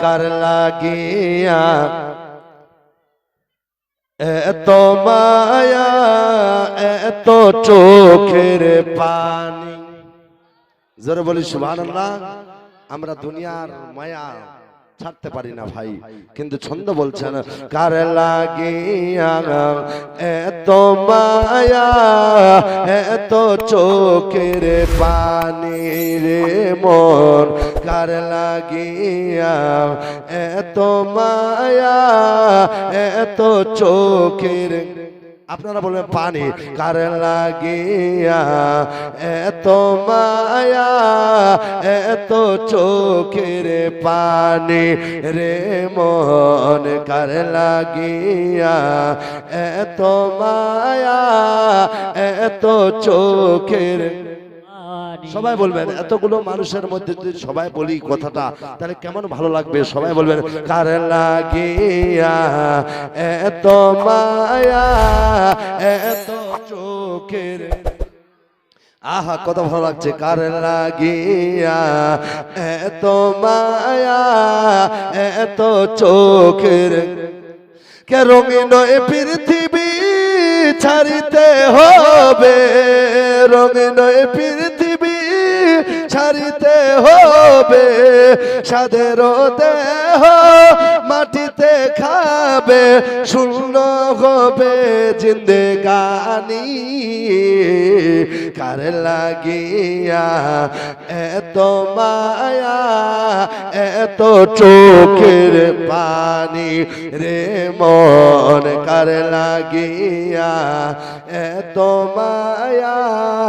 কার লাগিয়া। এত মায়া এত চোখের পানি। জোরে বলি সুবহানাল্লাহ আমরা দুনিয়ার মায়া ছাড়তে পারি না ভাই। কিন্তু ছন্দ বলছেন কার লাগিয়া এত মায়া এত চোখের পানি রে মন কার লাগিয়া এত মায়া এত চোখের আপনারা বলবেন পানি কার লাগিয়া এত মায়া এত চোখের পানি রে মন কার লাগিয়া এত মায়া এত চোখের সবাই বলবেন এতগুলো মানুষের মধ্যে যদি সবাই বলি কথাটা তাহলে কেমন ভালো লাগবে? সবাই বলবেন কার লাগিয়া এত মায়া এত চোখের আহা কত ভালো লাগছে কার লাগিয়া এত মায়া এত চোখের কে রঙিন এ পৃথিবী ছাড়িতে হবে রঙিন এ পৃথিবী ছাড়িতে হবে, সাদের দেহ মাটিতে খাবে, শূন্য হবে জিন্দেগানি। কার লাগিয়া এত মায়া, এত চোখের পানি রে মন, কার লাগিয়া এত মায়া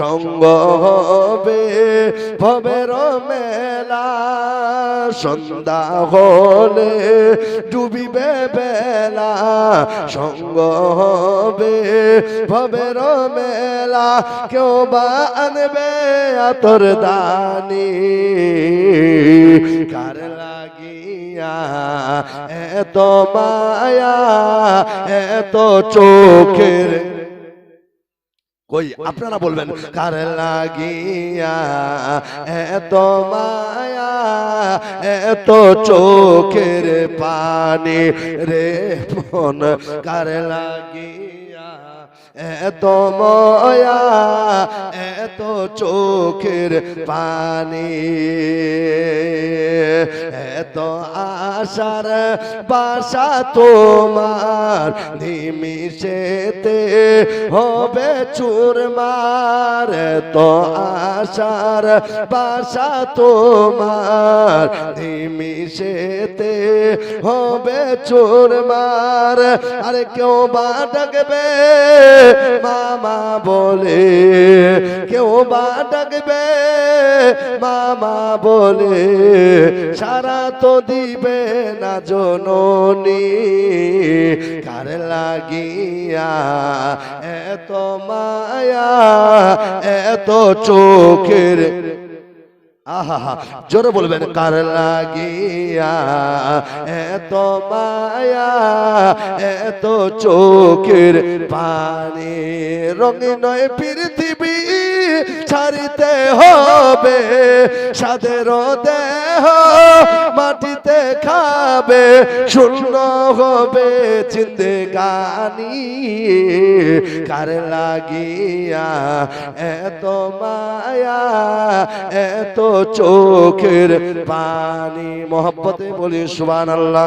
সঙ্গ হবে ভবের মেলা সন্ধ্যা হলে ডুবিবে বেলা সঙ্গ হবে ভবের মেলা, কেউ বা আনবে আতর দানি। কার লাগিয়া এত মায়া, এত চোখের কই আপনারা বলবেন কার লাগিয়া এত মায়া এত চোখের পানি রে মন কার লাগিয়া এত ময়া, এত চোখের পানি, এত আশার বাসা তোমার নিমিশেতে হবে চুরমার, এত আশার বাসা তোমার নিমিশেতে হবে চুরমার, আরে কেউ বা ডাকবে মামা বলে, কেউ বা ডাকবে? মামা বলে, সারা তো দিবে না জননী। কার লাগিয়া এত মায়া, এত চোখের আহা জোরে বলবেন, কার লাগিয়া এত মায়া, এত চোখের পানি, রঙিন এ পৃথিবী ছাড়িতে হবে, সাদের দেহ মাটিতে খাবে, শূন্য হবে চিন্তে গানি কার লাগিয়া এত মায়া, এত চোখের পানি মোহাম্মতে বলি সুবান আল্লাহ